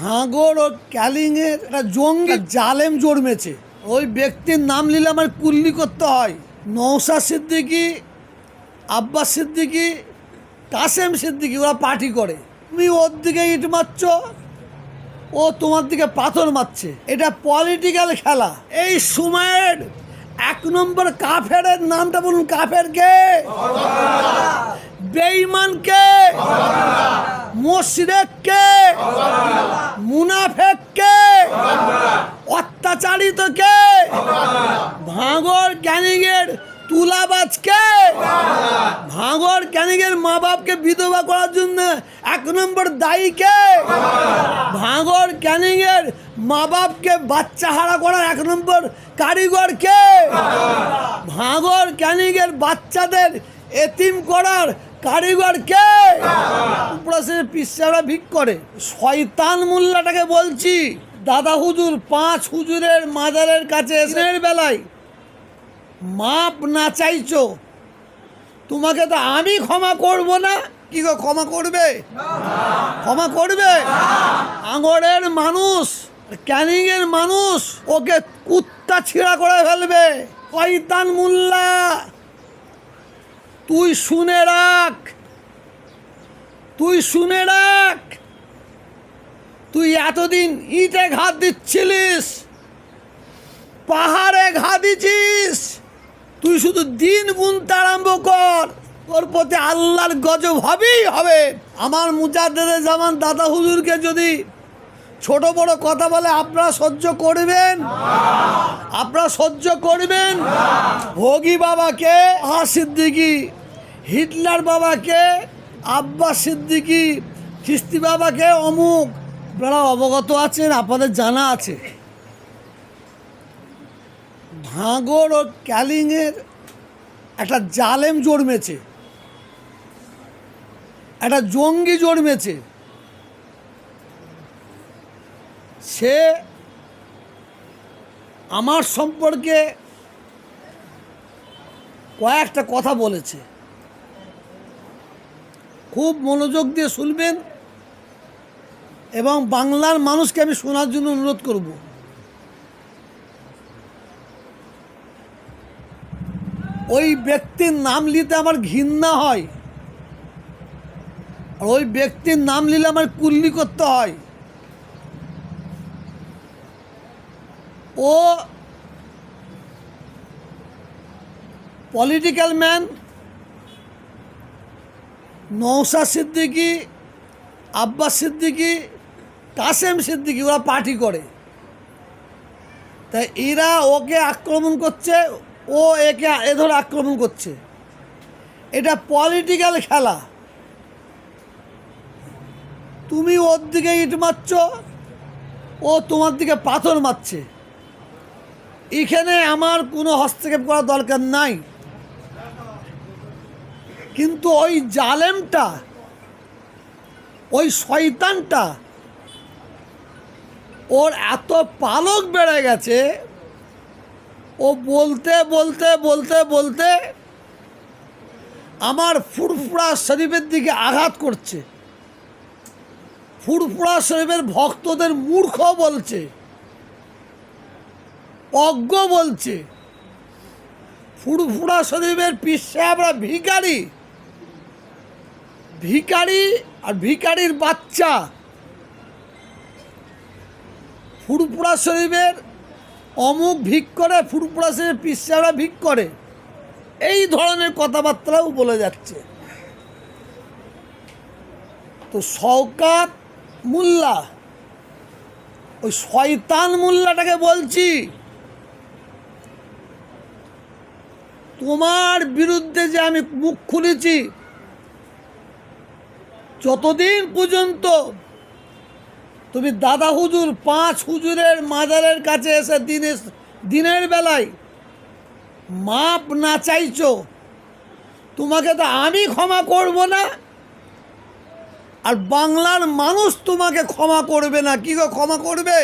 ভাঙড় ও ক্যালিংয়ের একটা জঙ্গি জালেম জন্মেছে। ওই ব্যক্তির নাম নিলে আমার কুল্লি করতে হয়। নৌসা সিদ্দিকি, আব্বাস সিদ্দিকি, কাসেম সিদ্দিকি, ওরা পার্টি করে। তুমি ওর দিকে ইট মারছ, ও তোমার দিকে পাথর মারছে। এটা পলিটিক্যাল খেলা। এই সময়ের এক নম্বর কাফেরের নামটা বলুন, কাফের কে? বেঈমান কে? মোশরেক কে মুনাফেক কে কে ভাঙর ক্যানিংয়ের তুলাবাজ কে ভাঙর ক্যানিংয়ের মা বাপকে বিধবা করার জন্য এক নম্বর দায়ী কে ভাঙর ক্যানিংয়ের মা বাপকে বাচ্চা হারা করার এক নম্বর কারিগর কে ভাঙর ক্যানিংয়ের বাচ্চাদের এতিম করার কারিগর কে উপরাসের পিসারা ভিক করে। শয়তান মোল্লাটাকে বলছি। দাদা হুজুর পাঁচ হুজুরের মাজারের কাছে এসের বেলায়। মাপ না চাইছো। তোমাকে তো আমি ক্ষমা করব না। কি গো ক্ষমা করবে? ক্ষমা করবে? আঙরের মানুষ ক্যানিংয়ের মানুষ ওকে কুত্তা ছিঁড়া করে ফেলবে। শয়তান মোল্লা তুই শুনে রাখ। তুই শুনে রাখ। তুই এতদিন ইটে ঘাত দিচ্ছিলিস? পাহাড়ে ঘা দিছিস? তুই শুধু দিন গুনতে আরম্ভ কর। তোর প্রতি আল্লাহর গজব হবেই হবে। আমার মুজাদ্দেদে জামান দাদা হুজুরকে যদি ছোট বড় কথা বলে, আপনারা সহ্য করবেন? আপনারা সহ্য করবেন? ভোগী বাবাকে আহা সিদ্দিকি, হিটলার বাবাকে আব্বাস সিদ্দিকি খিস্তি বাবাকে অমুক আপনারা অবগত আছেন, আপনাদের জানা আছে। ভাঙড় ও ক্যালিংয়ের একটা জালেম জন্মেছে। একটা জঙ্গি জন্মেছে। সে আমার সম্পর্কে কয়েকটা কথা বলেছে। খুব মনোযোগ দিয়ে শুনবেন। এবং বাংলার মানুষকে আমি শোনার জন্য অনুরোধ করব। ওই ব্যক্তির নাম নিতে আমার ঘৃণা হয়। আর ওই ব্যক্তির নাম নিলে আমার কুল্লি করতে হয়। ও পলিটিক্যাল ম্যান নৌসা সিদ্দিকি, আব্বাস সিদ্দিকি কাসেম সিদ্দিকি ওরা পার্টি করে। তাই এরা ওকে আক্রমণ করছে, ও একে এ ধরে আক্রমণ করছে। এটা পলিটিক্যাল খেলা। তুমি ওর দিকে ইট মারছ, ও তোমার দিকে পাথর মারছে। এখানে আমার কোনো হস্তক্ষেপ করার দরকার নাই। কিন্তু ওই জালেমটা, ওই শয়তানটা ওর এত পালক বেড়ে গেছে, ও বলতে বলতে বলতে বলতে আমার ফুরফুরা শরীফের দিকে আঘাত করছে। ফুরফুরা শরীফের ভক্তদের মূর্খ বলছে, অজ্ঞ বলছে, ফুরফুরা শরীফের পীর আমরা ভিখারি ভিখারি আর ভিখারির বাচ্চা। ফুরফুরা শরীফের অমুক ভিক করে, ফুরফুরা শরীফের পীর সাহেবরা ভিক করে। এই ধরনের কথাবার্তাও বলে যাচ্ছে। তো শওকাত মোল্লা, ওই শয়তান মোল্লাটাকে বলছি, তোমার বিরুদ্ধে যে আমি মুখ খুলেছি, যতদিন পর্যন্ত তুমি দাদা হুজুর, পাঁচ হুজুরের মাজারের কাছে এসে দিনের দিনের বেলায় মাপ না চাইছ, তোমাকে তো আমি ক্ষমা করব না? আর বাংলার মানুষ তোমাকে ক্ষমা করবে না, কি ক্ষমা করবে?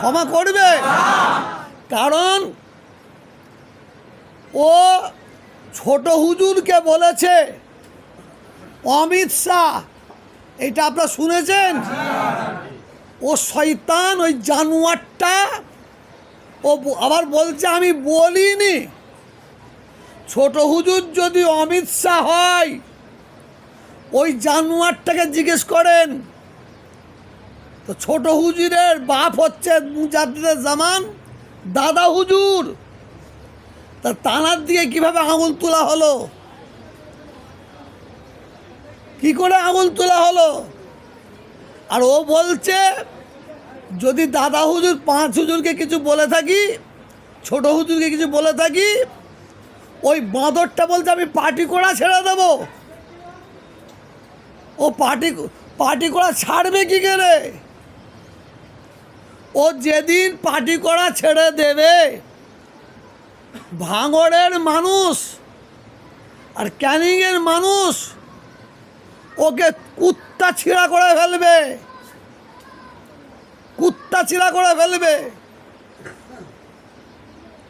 ক্ষমা করবে? কারণ ও ছোট হুজুরকে বলেছে, অমিত শাহ এটা আপনারা শুনেছেন? ও শয়তান, ওই জানোয়ারটা, ও আবার বলছে, আমি বলিনি। ছোট হুজুর যদি অমিত শাহ হয়, ওই জানোয়ারটাকে জিজ্ঞেস করেন, তো ছোট হুজুরের বাপ হচ্ছে মুজাদ্দিদের জামান, দাদা হুজুর? তা তানার দিকে কীভাবে আঙুল তোলা হলো? কি করে আঙুল তোলা হলো? আর ও বলছে, যদি দাদা হুজুর, পাঁচ হুজুরকে কিছু বলে থাকি, ছোট হুজুরকে কিছু বলে থাকি, ওই বাঁদরটা বলছে, আমি পার্টি করা ছেড়ে দেবো? ও পার্টি পার্টি করা ছাড়বে কি করে? ও যেদিন পার্টি করা ছেড়ে দেবে, ভাঙড়ের মানুষ আর ক্যানিংয়ের মানুষ ওকে কুত্তা ছিঁড়া করে ফেলবে। কুত্তা ছিঁড়া করে ফেলবে।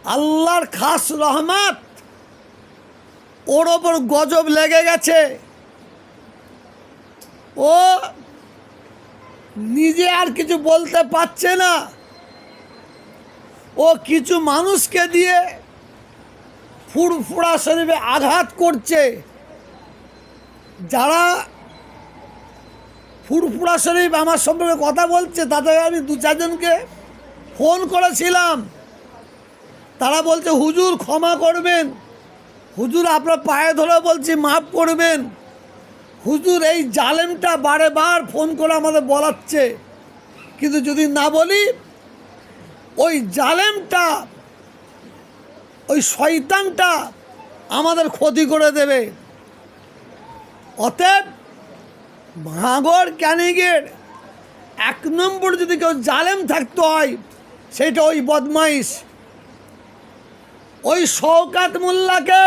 আল্লাহর খাস রহমত ওর ওপর গজব লেগে গেছে। ও নিজে আর কিছু বলতে পারছে না। ও কিছু মানুষকে দিয়ে ফুরফুরা শরীফে আঘাত করছে। যারা ফুরফুরা শরীফ আমার সম্পর্কে কথা বলছে, তাদের আমি দু চারজনকে ফোন করেছিলাম। তারা বলছে, হুজুর, ক্ষমা করবেন। হুজুর, আপনার পায়ে ধরে বলছি, মাফ করবেন। হুজুর, এই জালেমটা বারে বার ফোন করে আমাদের বলাচ্ছে। কিন্তু যদি না বলি, ওই জালেমটা, ওই শয়তানটা আমাদের ক্ষতি করে দেবে। অতএব ভাঙর ক্যানিগের এক নম্বর যদি কেউ জালেম থাকতে হয়, সেটা ওই বদমাইশ। ওই শওকাত মোল্লাকে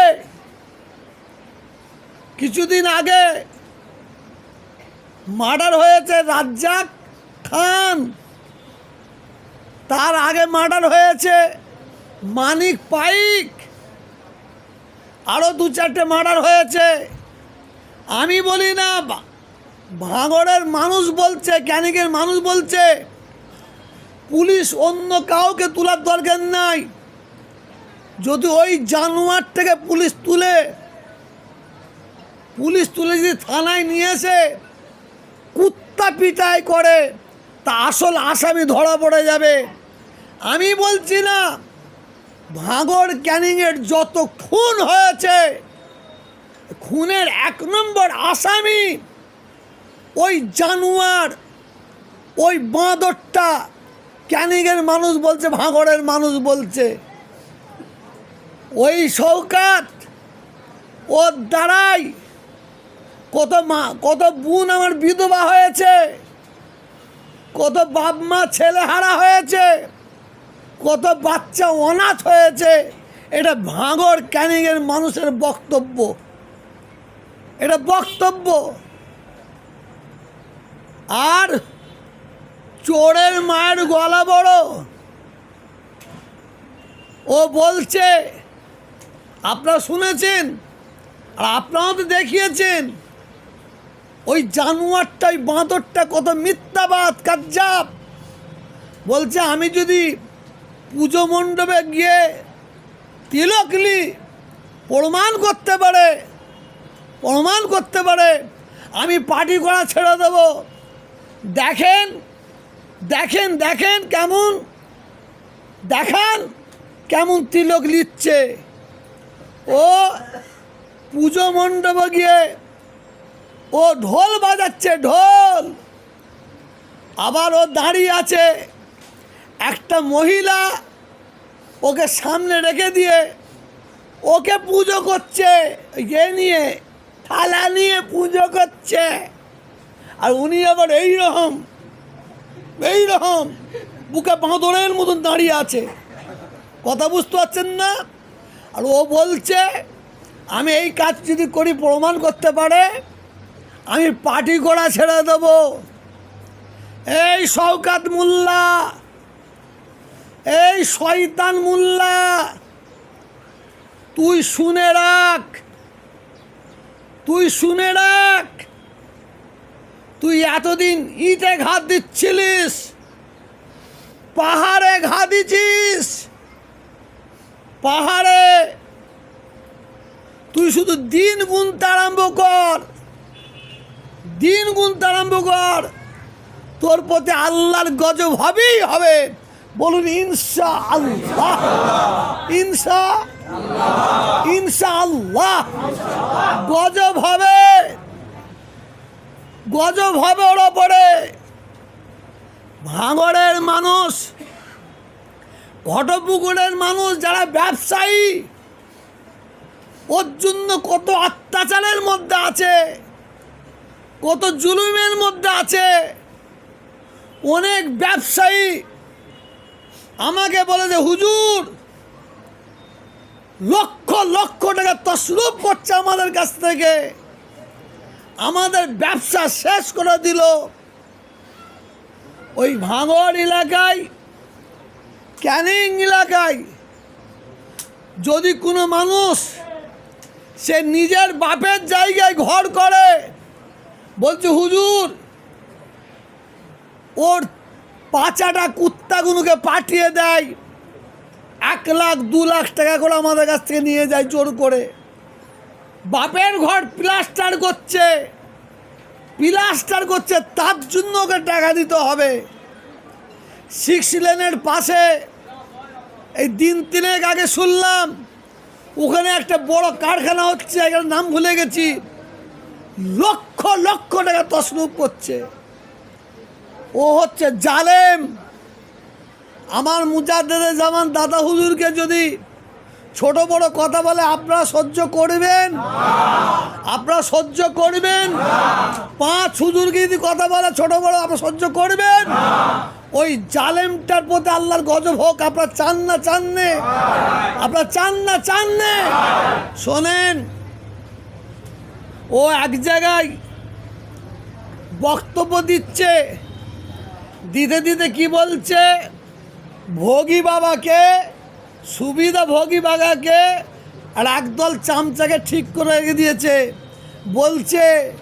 কিছুদিন আগে মার্ডার হয়েছে রাজ্জাক খান। তার আগে মার্ডার হয়েছে মানিক পাইক। আরও দু চারটে মার্ডার হয়েছে। আমি বলি না ভাঙড়ের মানুষ বলছে ক্যানিকের মানুষ বলছে, পুলিশ অন্য কাউকে তোলার দরকার নাই। যদি ওই জানোয়ার থেকে পুলিশ তুলে পুলিশ তুলে যদি থানায় নিয়ে এসে কুত্তা পিটাই করে, তা আসল আসামি ধরা পড়ে যাবে। আমি বলছি না ভাঙড় ক্যানিংয়ের যত খুন হয়েছে খুনের এক নম্বর আসামি, ওই জানুয়ার, ওই বাঁদরটা, ক্যানিংয়ের মানুষ বলছে, ভাঙড়ের মানুষ বলছে। ওই শৌকাত ওর দ্বারাই কত মা, কত বোন আমার বিধবা হয়েছে। কত বাপ মা, ছেলে হারা হয়েছে। কত বাচ্চা অনাথ হয়েছে। এটা ভাঙর ক্যানিংয়ের মানুষের বক্তব্য। এটা বক্তব্য। আর চোরের মায়ের গলা বড়। ও বলছে, আপনারা শুনেছেন, আর আপনারাও তো দেখিয়েছেন, ওই জানোয়ারটা ওই বাঁদরটা কত মিথ্যাবাদ, কাজ্জাব। বলছে, আমি যদি পুজো মণ্ডপে গিয়ে তিলকলি প্রমাণ করতে পারে প্রমাণ করতে পারে। আমি পার্টি করা ছেড়ে দেব। দেখেন দেখেন দেখেন কেমন, দেখান কেমন তিলক লিচ্ছে ও পুজো মণ্ডপে গিয়ে ও ঢোল বাজাচ্ছে, ঢোল। আবার ও দাঁড়িয়ে আছে। একটা মহিলা ওকে সামনে রেখে দিয়ে ওকে পুজো করছে ইয়ে নিয়ে। থালা নিয়ে পুজো করছে। আর উনি আবার এই রকম এই রকম বুকে বাঁদরের মতন দাঁড়িয়ে আছে। কথা বুঝতে পারছেন না? আর ও বলছে, আমি এই কাজ যদি করি, প্রমাণ করতে পারে, আমি পার্টি করা ছেড়ে দেব। এই শওকাত মোল্লা, এই শয়তান মোল্লা, তুই শুনে রাখ। তুই শুনে রাখ। তুই এতদিন ইটে ঘাত দিচ্ছিলিস, পাহাড়ে ঘা দিছিস পাহাড়ে তুই শুধু দিন গুনতে আরম্ভ কর, দিন গুনতে আরম্ভ কর। তোর প্রতি আল্লাহর গজব হবেই হবে। বলুন ইনশা আল্লাহ ইনশা ইনশা আল্লাহ গজব হবে। গজব হবে ওর ওপরে। ভাঙড়ের মানুষ, ঘটপুকুরের মানুষ যারা ব্যবসায়ী, ওর জন্য কত অত্যাচারের মধ্যে আছে, কত জুলুমের মধ্যে আছে। অনেক ব্যবসায়ী আমাকে বলে যে, হুজুর লক্ষ লক্ষ টাকা তসরুপ করছে আমাদের কাছ থেকে। আমাদের ব্যবসা শেষ করে দিল। ওই ভাঙড় এলাকায়, ক্যানিং এলাকায় যদি কোনো মানুষ সে নিজের বাপের জায়গায় ঘর করে, বলছে, হুজুর, ওর পাচাটা কুত্তাগুলোকে পাঠিয়ে দেয়। এক লাখ, দু লাখ টাকা করে আমাদের কাছ থেকে নিয়ে যায় জোর করে। বাপের ঘর প্লাস্টার করছে। প্লাস্টার করছে, তার জন্য ওকে টাকা দিতে হবে। সিক্স লেনের পাশে, এই দিন তিনেক আগে শুনলাম, ওখানে একটা বড় কারখানা হচ্ছে এখানে নাম ভুলে গেছি। লক্ষ লক্ষ টাকা তসরুপ করছে। ও হচ্ছে জালেম। আমার মুজাদ্দেদের জামান দাদা হুজুরকে যদি ছোট বড় কথা বলে, আপনারা সহ্য করবেন? আপনারা সহ্য করবেন? পাঁচ হুজুরকে যদি কথা বলে, ছোট বড়, আপনারা সহ্য করবেন? ওই জালেমটার প্রতি আল্লাহর গজব হোক, আপনারা চান না, চান নে। আপনারা চান না, চান নে। শোনেন, ও এক জায়গায় বক্তব্য দিচ্ছে, দিতে দিতে কি বলছে? ভোগী বাবাকে, সুবিধা ভোগী বাবাকে আর একদল চামচাকে ঠিক করে রেখে দিয়েছে। বলছে,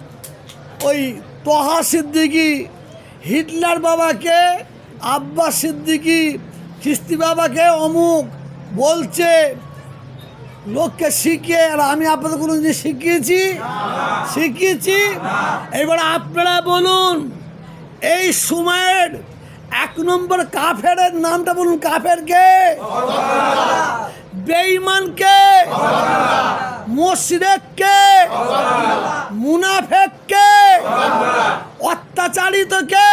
ওই তহা সিদ্দিকি, হিটলার বাবাকে, আব্বাস সিদ্দিকি, খিস্তি বাবাকে অমুক। বলছে, লোককে শিখিয়ে, আর আমি আপনাদের কোনো জিনিস শিখিয়েছি? শিখিয়েছি। এবার আপনারা বলুন, এই সময়ের এক নম্বর কাফের নামটা বলুন, কাফের কে? বেঈমান কে? মুশরিক কে? মুনাফেক কে? অত্যাচারিত কে?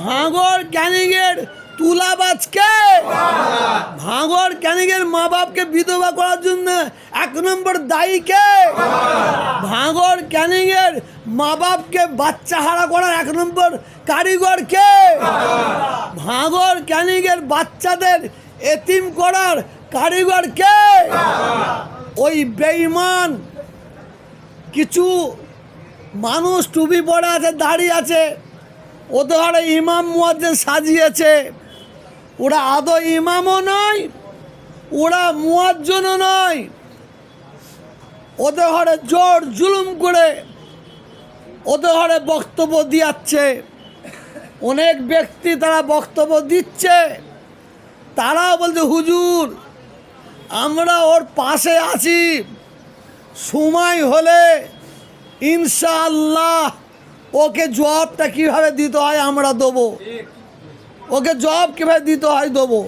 ভাঙর ক্যানিংয়ের তুলাবাজ কে ভাঙর ক্যানিংয়ের মা বাপকে বিধবা করার জন্য এক নম্বর দায়ী কে? ভাঙর ক্যানিংয়ের মা বাপকে বাচ্চা হারা করার এক নম্বর কারিগর কে? ভাঙর ক্যানিংয়ের বাচ্চাদের এতিম করার কারিগর কে? ওই বেঈমান কিছু মানুষ টুপি পরে আছে, দাঁড়িয়ে আছে, ওদের ঘরে ইমাম মুয়াজ্জেন সাজিয়েছে। ওরা আদৌ ইমামও নয়, ওরা মুয়াজ্জনও নয়। ওদের ঘরে জোর জুলুম করে ওদের ঘরে বক্তব্য দিয়াচ্ছে। অনেক ব্যক্তি তারা বক্তব্য দিচ্ছে। তারাও বলছে, হুজুর, আমরা ওর পাশে আছি। সময় হলে ইনশাআল্লাহ ওকে জবাবটা কীভাবে দিতে হয় আমরা দেবো। ওকে জবাব কীভাবে দিতে হয় দেবো